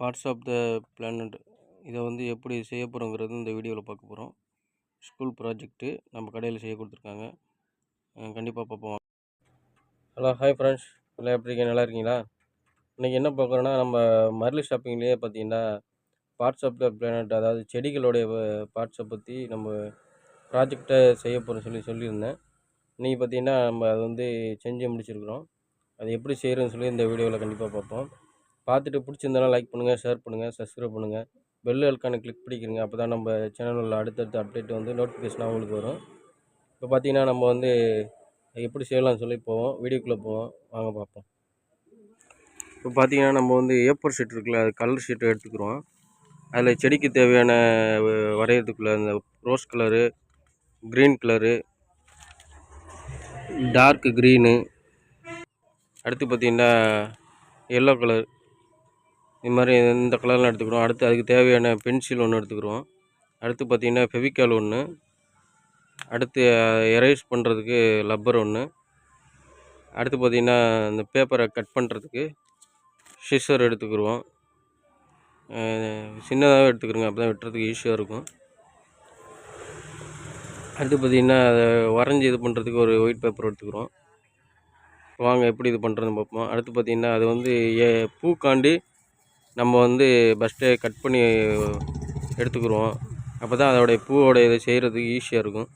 Parts of the planet. இதை வந்து எப்படி செய்ய போகிறோங்கிறது இந்த வீடியோவில் பார்க்க போகிறோம் ஸ்கூல் ப்ராஜெக்ட்டு நம்ம கடையில் செய்ய கொடுத்துருக்காங்க. கண்டிப்பாக பார்ப்போம் ஹலோ ஹாய் ஃப்ரெண்ட்ஸ். எல்லாம் எப்படி இருக்கீங்க? நல்லா இருக்கீங்களா? இன்றைக்கி என்ன பார்க்குறோன்னா நம்ம மர்லி ஷாப்பிங்லேயே பார்த்தீங்கன்னா பார்ட்ஸ் ஆஃப் த பிளானட் அதாவது செடிகளுடைய பார்ட்ஸை பற்றி நம்ம ப்ராஜெக்டை செய்ய போகிறோம் சொல்லி சொல்லியிருந்தேன். இன்றைக்கி பார்த்தீங்கன்னா நம்ம அதை வந்து செஞ்சு முடிச்சிருக்கிறோம். அது எப்படி செய்கிறோன்னு சொல்லி இந்த வீடியோவில் கண்டிப்பாக பார்ப்போம் பார்த்துட்டு பிடிச்சிருந்தாலும் லைக் பண்ணுங்கள் ஷேர் பண்ணுங்கள் சப்ஸ்கிரைப் பண்ணுங்கள் பெல் ஐக்கானை கிளிக் பண்ணிக்கிறங்க அப்போ தான் நம்ம சேனலில் அடுத்தடுத்த அப்டேட் வந்து நோட்டிஃபிகேஷனாக உங்களுக்கு வரும். இப்போ பார்த்தீங்கன்னா நம்ம வந்து எப்படி செய்யலாம்னு சொல்லி போவோம். வீடியோக்குள்ளே போவோம். வாங்க பார்ப்போம். இப்போ பார்த்தீங்கன்னா நம்ம வந்து ஏப்பர் ஷீட் இருக்குல்ல அது கலர் ஷீட்டை எடுத்துக்கிறோம். அதில் செடிக்கு தேவையான வரைகிறதுக்குள்ள அந்த rose colour green colour dark green அடுத்து பார்த்தீங்கன்னா எல்லோ கலர் இது மாதிரி இந்த கலர்லாம் எடுத்துக்கிறோம். அடுத்து அதுக்கு தேவையான பென்சில் ஒன்று எடுத்துக்கிறோம். அடுத்து பார்த்திங்கன்னா ஃபெவிக்கால் ஒன்று அடுத்து எரேஸ் பண்ணுறதுக்கு லப்பர் ஒன்று அடுத்து பார்த்தீங்கன்னா இந்த பேப்பரை கட் பண்ணுறதுக்கு ஷிஷர் எடுத்துக்கிடுவோம் சின்னதாகவே எடுத்துக்கிறோங்க. அப்போ தான் வெட்டுறதுக்கு ஈஸியாக இருக்கும். அடுத்து பார்த்திங்கன்னா அதை வரைஞ்சி இது பண்ணுறதுக்கு ஒரு ஒயிட் பேப்பர் எடுத்துக்கிறோம். வாங்க எப்படி இது பண்ணுறதுன்னு பார்ப்போம். அடுத்து பார்த்தீங்கன்னா அது வந்து ஏ பூக்காண்டி நம்ம வந்து ஃபஸ்ட்டே கட் பண்ணி எடுத்துக்கிடுவோம் அப்போ தான் அதோடைய பூவோட இதை செய்கிறதுக்கு ஈஸியாக இருக்கும்.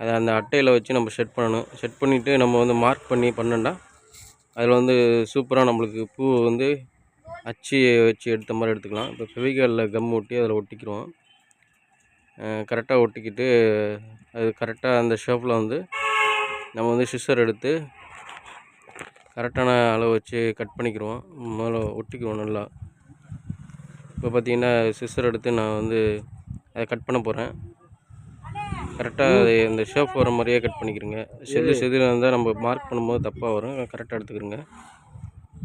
அதை அந்த அட்டையில் வச்சு நம்ம செட் பண்ணணும். செட் பண்ணிவிட்டு நம்ம வந்து மார்க் பண்ணி பண்ணோன்னா அதில் வந்து சூப்பராக நம்மளுக்கு பூ வந்து அச்சு வச்சு எடுத்த மாதிரி எடுத்துக்கலாம். இப்போ ஃபெவிகாலில் கம் ஒட்டி அதில் ஒட்டிக்கிறோம் கரெக்டாக ஒட்டிக்கிட்டு அது கரெக்டாக அந்த ஷேப்பில் வந்து நம்ம வந்து சிஸ்ஸர் எடுத்து கரெக்டான அளவு வச்சு கட் பண்ணிக்கிறோம் மேலே ஒட்டிக்குவோம் நல்லா. இப்போ பார்த்தீங்கன்னா சிஸ்ஸர் எடுத்து நான் வந்து அதை கட் பண்ண போகிறேன் கரெக்டாக அது அந்த ஷேப் வர மாதிரியே கட் பண்ணிக்கிறோங்க செது செதில் இருந்தால் நம்ம மார்க் பண்ணும்போது தப்பாக வரும். கரெக்டாக எடுத்துக்கிறோங்க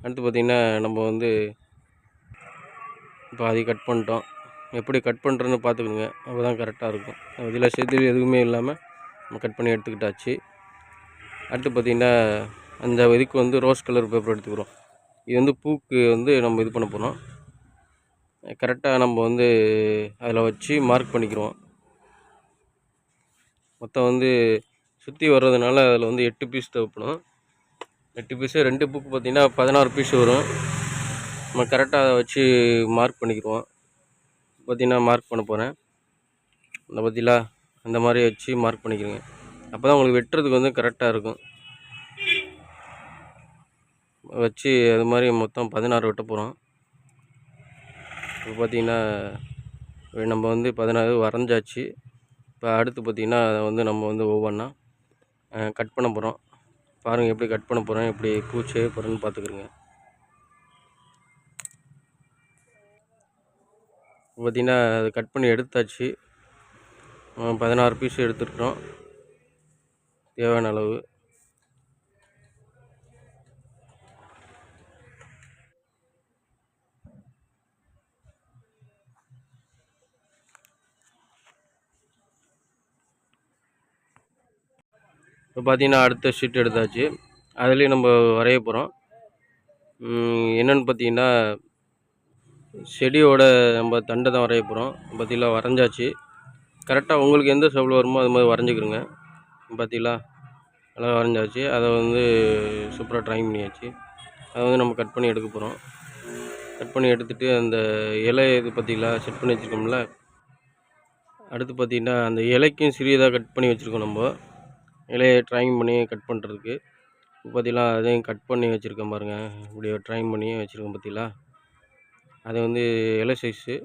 அடுத்து பார்த்திங்கன்னா நம்ம வந்து இப்போ அதை கட் பண்ணிட்டோம். எப்படி கட் பண்ணுறேன்னு பார்த்துக்கோங்க. அப்போ தான் கரெக்டாக இருக்கும். இதில் செதில் எதுவுமே இல்லாமல் நம்ம கட் பண்ணி எடுத்துக்கிட்டாச்சு. அடுத்து பார்த்திங்கன்னா அந்த இதுக்கு வந்து ரோஸ் கலர் பேப்பர் எடுத்துக்கிறோம். இது வந்து பூக்கு வந்து நம்ம இது பண்ண போகிறோம் கரெக்டாக நம்ம வந்து அதில் வச்சு மார்க் பண்ணிக்கிறோம் மொத்தம் வந்து சுற்றி வர்றதுனால அதில் வந்து எட்டு பீஸ் தேவைப்படும். எட்டு பீஸு ரெண்டு புக்கு பார்த்திங்கன்னா பதினாறு பீஸ் வரும். நம்ம கரெக்டாக அதை வச்சு மார்க் பண்ணிக்கிறோம் பார்த்திங்கன்னா மார்க் பண்ண போகிறேன் அந்த பார்த்தீங்களா அந்த மாதிரி வச்சு மார்க் பண்ணிக்கிறேங்க அப்போ தான் உங்களுக்கு வெட்டுறதுக்கு வந்து கரெக்டாக இருக்கும். வச்சு அது மாதிரி மொத்தம் பதினாறு வெட்ட போகிறோம் இப்போ பார்த்தீங்கன்னா நம்ம வந்து பதினாறு வரைஞ்சாச்சு. இப்போ அடுத்து பார்த்திங்கன்னா அதை வந்து நம்ம வந்து ஒவ்வொன்றா கட் பண்ண போகிறோம் பாருங்கள் எப்படி கட் பண்ண போகிறோம் எப்படி பூச்சி போகிறேன்னு பார்த்துக்குறேங்க. பார்த்திங்கன்னா அது கட் பண்ணி எடுத்தாச்சு. பதினாறு பீஸ் எடுத்துருக்குறோம். தேவையான அளவு. இப்போ பார்த்தீங்கன்னா அடுத்த ஷீட் எடுத்தாச்சு. அதுலேயும் நம்ம வரைய போகிறோம் என்னென்னு பார்த்தீங்கன்னா செடியோட நம்ம தண்டை தான் வரைய போகிறோம் பார்த்திங்களா வரைஞ்சாச்சு. கரெக்டாக உங்களுக்கு எந்த ஷேப்பில் வருமோ அது மாதிரி வரைஞ்சிக்கிறோங்க பார்த்திங்களா நல்லா வரைஞ்சாச்சு. அதை வந்து சூப்பராக ட்ராயிங் பண்ணியாச்சு. அதை வந்து நம்ம கட் பண்ணி எடுக்க போகிறோம் கட் பண்ணி எடுத்துகிட்டு அந்த இலை இது பார்த்திங்களா செட் பண்ணி வச்சுருக்கோம்ல. அடுத்து பார்த்தீங்கன்னா அந்த இலைக்கும் சிறியதாக கட் பண்ணி வச்சுருக்கோம் நம்ம. இலையை ட்ராயிங் பண்ணி கட் பண்ணுறதுக்கு பார்த்தீங்களா அதையும் கட் பண்ணி வச்சுருக்கேன் பாருங்கள் இப்படி ட்ராயிங் பண்ணி வச்சுருக்கேன் பார்த்தீங்களா அது வந்து இலை சைஸு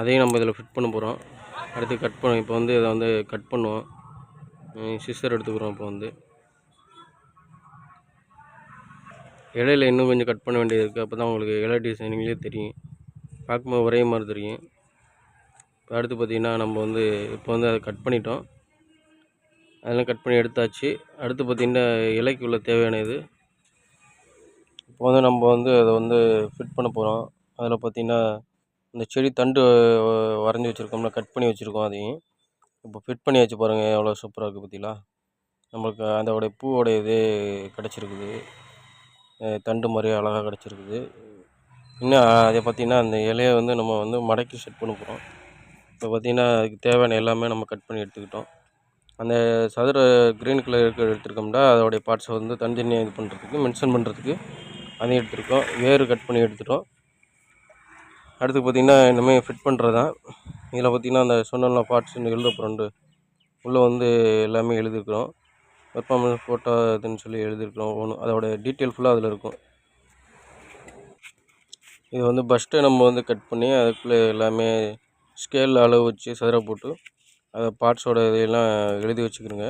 அதையும் நம்ம இதில் ஃபிட் பண்ண போகிறோம் அடுத்து கட் பண்ண இப்போ வந்து இதை வந்து கட் பண்ணுவோம். சிஸ்டர் எடுத்துக்கிறோம் இப்போ வந்து. இலையில இன்னும் கொஞ்சம் கட் பண்ண வேண்டியது இருக்குது அப்போ தான் உங்களுக்கு இலை டிசைனிங்லேயே தெரியும். பார்க்கும்போது ஒரே மாதிரி தெரியும். இப்போ அடுத்து பார்த்திங்கன்னா நம்ம வந்து இப்போ வந்து அதை கட் பண்ணிட்டோம். அதெல்லாம் கட் பண்ணி எடுத்தாச்சு. அடுத்து பார்த்திங்கன்னா இலைக்கு உள்ள தேவையான இது. இப்போ வந்து நம்ம வந்து அதை வந்து ஃபிட் பண்ண போகிறோம் அதில் பார்த்திங்கன்னா இந்த செடி தண்டு வரைஞ்சி வச்சுருக்கோம்ல கட் பண்ணி வச்சுருக்கோம் அதையும். இப்போ ஃபிட் பண்ணி வச்சு பாருங்கள் எவ்வளோ சூப்பராக இருக்குது பார்த்தீங்களா நம்மளுக்கு அதோடைய பூவோடைய இது கிடச்சிருக்குது. தண்டு மாதிரி அழகாக கிடச்சிருக்குது. இன்னும் அதை பார்த்திங்கன்னா அந்த இலையை வந்து நம்ம வந்து மடக்கி செட் பண்ண போகிறோம் இப்போ பார்த்திங்கன்னா அதுக்கு தேவையான எல்லாமே நம்ம கட் பண்ணி எடுத்துக்கிட்டோம். அந்த சதுர க்ரீன் கலர் இருக்கிற எடுத்துருக்கோம்னா அதோடைய பார்ட்ஸை வந்து தனித்தனியாக இது பண்ணுறதுக்கு மென்ஷன் பண்ணுறதுக்கு அதையும் எடுத்திருக்கோம். வேறு கட் பண்ணி எடுத்துட்டோம். அடுத்து பார்த்திங்கன்னா இனிமேல் ஃபிட் பண்ணுறது தான் இதில் பார்த்திங்கன்னா அந்த சொன்ன பார்ட்ஸ்னு எழுத போகிறோண்டு உள்ளே வந்து எல்லாமே எழுதியிருக்கிறோம் பெர்ஃபார்மன்ஸ் ஃபோட்டோ இதுன்னு சொல்லி எழுதியிருக்கிறோம் ஒன்று அதோட டீட்டெயில் ஃபுல்லாக அதில் இருக்கும். இது வந்து பஸ்ட்டை நம்ம வந்து கட் பண்ணி அதுக்குள்ளே எல்லாமே ஸ்கேல் அளவு வச்சு சதுர போட்டு அதை பார்ட்ஸோட இதையெல்லாம் எழுதி வச்சுக்கிறோங்க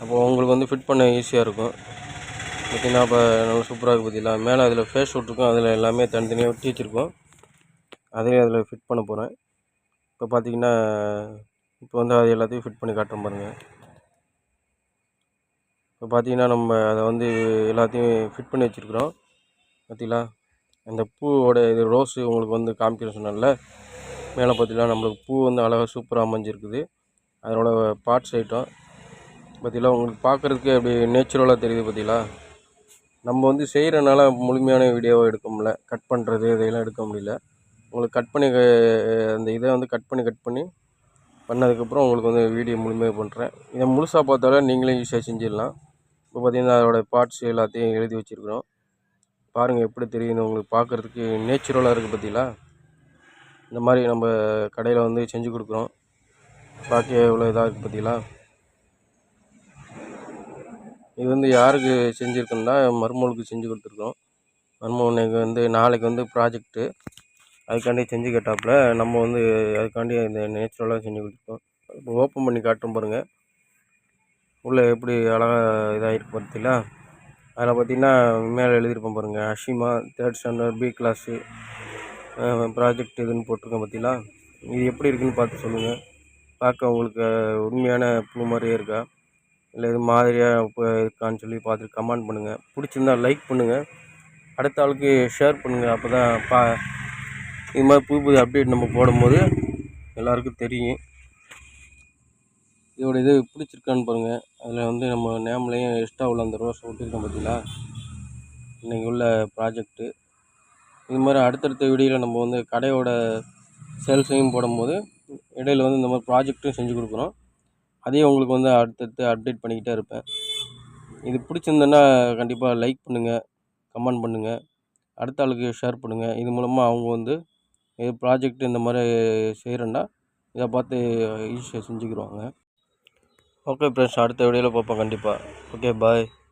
அப்போ உங்களுக்கு வந்து ஃபிட் பண்ண ஈஸியாக இருக்கும். பார்த்திங்கன்னா இப்போ நல்லா சூப்பராக இருக்குது பார்த்தீங்களா மேலே அதில் ஃபேஸ் விட்ருக்கோம் அதில் எல்லாமே தனித்தனியாக ஒட்டி வச்சுருக்கோம் அதையும் அதில் ஃபிட் பண்ண போகிறேன் இப்போ பார்த்தீங்கன்னா இப்போ வந்து அது எல்லாத்தையும் ஃபிட் பண்ணி காட்டுறேன் பாருங்கள் இப்போ பார்த்தீங்கன்னா நம்ம அதை வந்து எல்லாத்தையும் ஃபிட் பண்ணி வச்சுருக்குறோம். பார்த்திங்களா அந்த பூவோட இது ரோஸு உங்களுக்கு வந்து காமிக்கிறேன் சொன்னால மேலே பார்த்தீங்கன்னா நம்மளுக்கு பூ வந்து அழகாக சூப்பராக அமைஞ்சிருக்குது. அதனோட பார்ட்ஸ் ஐட்டம் பார்த்தீங்களா? உங்களுக்கு பார்க்குறதுக்கே அப்படி நேச்சுரலாக தெரியுது பார்த்தீங்களா? நம்ம வந்து செய்கிறனால முழுமையான வீடியோவை எடுக்க முடியல. கட் பண்ணுறது இதையெல்லாம் எடுக்க முடியல. உங்களுக்கு கட் பண்ணி அந்த இதை வந்து கட் பண்ணி கட் பண்ணி பண்ணதுக்கப்புறம் உங்களுக்கு வந்து வீடியோ முழுமையாக பண்ணுறேன் இதை முழுசாக பார்த்தாலே நீங்களே ஈஸியாக செஞ்சிடலாம். இப்போ பார்த்தீங்கன்னா அதோட பார்ட்ஸ் எல்லாத்தையும் எழுதி வச்சுருக்குறோம். பாருங்கள் எப்படி தெரியுது உங்களுக்கு? பார்க்குறதுக்கு நேச்சுரலாக இருக்குது பார்த்தீங்களா? இந்த மாதிரி நம்ம கடையில் வந்து செஞ்சு கொடுக்குறோம். பாக்கி எவ்வளோ இதாக இருக்குது பார்த்தீங்களா இது வந்து யாருக்கு செஞ்சுருக்கோம்னா மருமகளுக்கு செஞ்சு கொடுத்துருக்கோம் மருமகனுக்கு வந்து நாளைக்கு வந்து ப்ராஜெக்ட்டு அதுக்காண்டி செஞ்சு கேட்டாப்புல நம்ம வந்து அதுக்காண்டி இந்த நேச்சுரலாக செஞ்சு கொடுத்துருக்கோம். இப்போ ஓப்பன் பண்ணி காட்டும் பாருங்கள் உள்ளே எப்படி அழகாக இதாகிருக்கு பார்த்தீங்களா அதில் பார்த்தீங்கன்னா மேலே எழுதியிருப்போம் பாருங்கள் Ashima third standard B class project இதுன்னு போட்டிருக்கோம் பார்த்தீங்களா இது எப்படி இருக்குதுன்னு பார்த்து சொல்லுங்கள் பார்க்க உங்களுக்கு உண்மையான புழு மாதிரியே இருக்கா? இல்லை இது மாதிரியாக இப்போ இருக்கான்னு சொல்லி பார்த்துட்டு கமெண்ட் பண்ணுங்கள் பிடிச்சிருந்தா லைக் பண்ணுங்கள் அடுத்த ஆளுக்கு ஷேர் பண்ணுங்கள் அப்போ தான் பா இது மாதிரி புது புது அப்டேட் நம்ம போடும்போது எல்லாருக்கும் தெரியும். இதோட இது பிடிச்சிருக்கான்னு பாருங்கள் அதில் வந்து நம்ம நேம்லேயும் எக்ஸ்ட்ரா உள்ள அந்த ரோஸ் ஒட்டியிருக்கோம் பார்த்தீங்களா இன்றைக்கி உள்ள ப்ராஜெக்ட்டு இது மாதிரி அடுத்தடுத்த வீடியோவில் நம்ம வந்து கடையோட சேல்ஸையும் போடும்போது இடையில வந்து இந்த மாதிரி ப்ராஜெக்ட்டும் செஞ்சு கொடுக்குறோம். அதையும் உங்களுக்கு வந்து அடுத்தடுத்து அப்டேட் பண்ணிக்கிட்டே இருப்பேன். இது பிடிச்சிருந்தேன்னா கண்டிப்பாக லைக் பண்ணுங்கள் கமெண்ட் பண்ணுங்கள் அடுத்த ஆளுக்கு ஷேர் பண்ணுங்கள் இது மூலமாக அவங்க வந்து இது ப்ராஜெக்ட் இந்த மாதிரி செய்கிறேன்னா இதை பார்த்து ஈஸியாக செஞ்சுக்கிடுவாங்க ஓகே ஃப்ரெண்ட்ஸ் அடுத்த வீடியோவில் பார்ப்போம் கண்டிப்பாக ஓகே பாய்